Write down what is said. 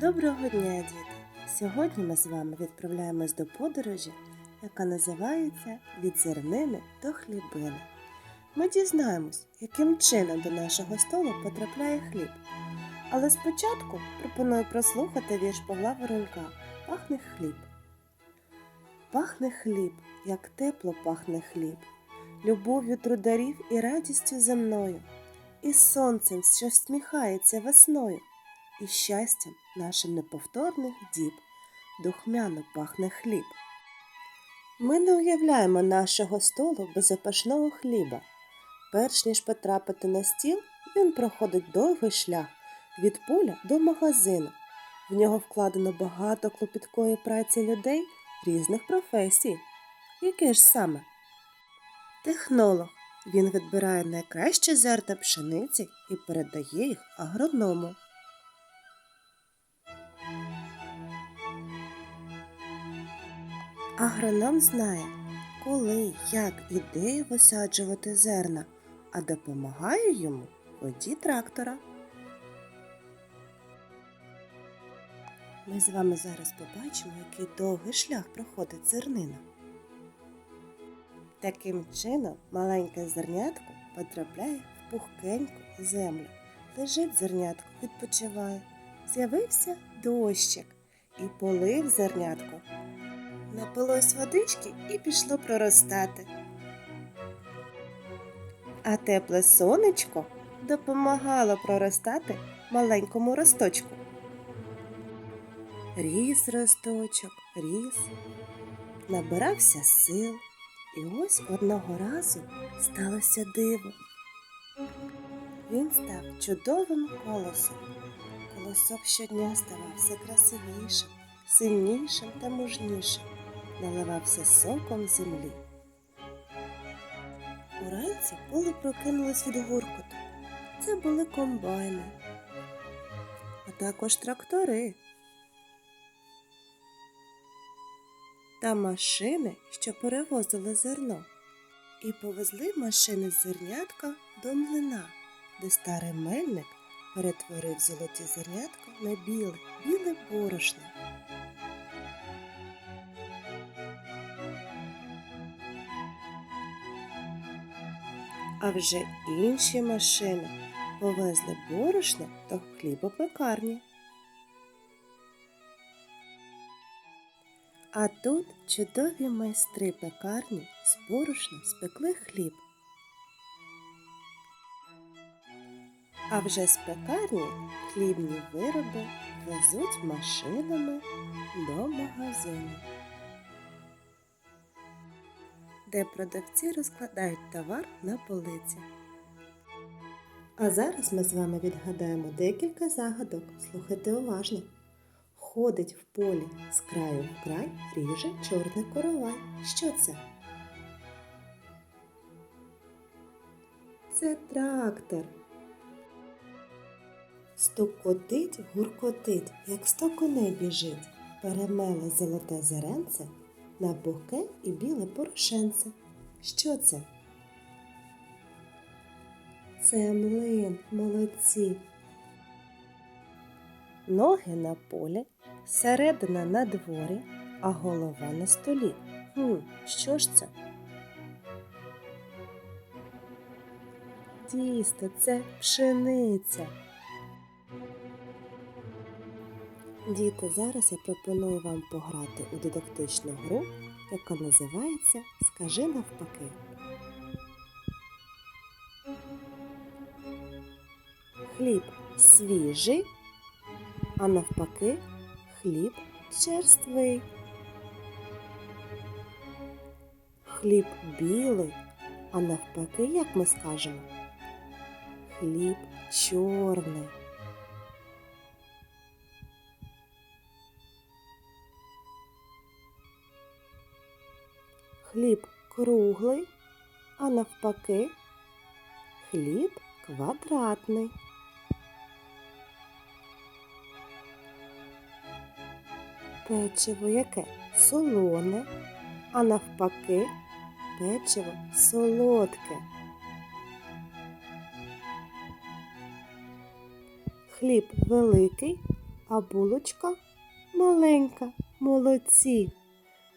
Доброго дня, діти! Сьогодні ми з вами відправляємось до подорожі, яка називається Від зернини до хлібини. Ми дізнаємось, яким чином до нашого столу потрапляє хліб. Але спочатку пропоную прослухати вірш Павла Воронька Пахне хліб. Пахне хліб, як тепло пахне хліб, любов'ю трударів і радістю земною, і сонцем, що всміхається весною і щастям нашим неповторних діб духмяно пахне хліб. Ми не уявляємо нашого столу без запашного хліба. Перш ніж потрапити на стіл, він проходить довгий шлях від поля до магазину. В нього вкладено багато клопіткої праці людей різних професій. Яке ж саме? Технолог. Він відбирає найкращі зерна пшениці і передає їх агроному. Агроном знає, коли, як і де висаджувати зерна, а допомагає йому водій трактора. Ми з вами зараз побачимо, який довгий шлях проходить зернина. Таким чином маленьке зернятко потрапляє в пухкеньку землю. Лежить зернятко, відпочиває. З'явився дощик і полив зернятко напилось водички і пішло проростати. А тепле сонечко допомагало проростати маленькому росточку. Ріс росточок, ріс, набирався сил, і ось одного разу сталося диво. Він став чудовим колосом. Колосок щодня ставав все красивішим, сильнішим та мужнішим наливався соком землі. Уранці поле прокинулось від гуркоту. Це були комбайни, а також трактори та машини, що перевозили зерно. І повезли машини з зернятка до млина, де старий мельник перетворив золоті зернятка на біле, біле борошно. А вже інші машини повезли борошно до хлібопекарні. А тут чудові майстри пекарні з борошна спекли хліб. А вже з пекарні хлібні вироби везуть машинами до магазину де продавці розкладають товар на полиці. А зараз ми з вами відгадаємо декілька загадок. Слухайте уважно. Ходить в полі з краю в край, ріже чорний коровай. Що це? Це трактор. Стукотить, гуркотить, як сто коней біжить, перемеле золоте зеренце на пухке і біле порошенце. Що це? Це млин, молодці. Ноги на полі, середина на дворі, а голова на столі. Хм, Що ж це? Дійсно, це пшениця. Діти, зараз я пропоную вам пограти у дидактичну гру, яка називається Скажи навпаки. Хліб свіжий, а навпаки хліб черствий. Хліб білий, а навпаки, як ми скажемо, хліб чорний. Хліб круглий, а навпаки хліб квадратний. Печиво яке солоне, а навпаки печиво солодке. Хліб великий, а булочка маленька. Молодці.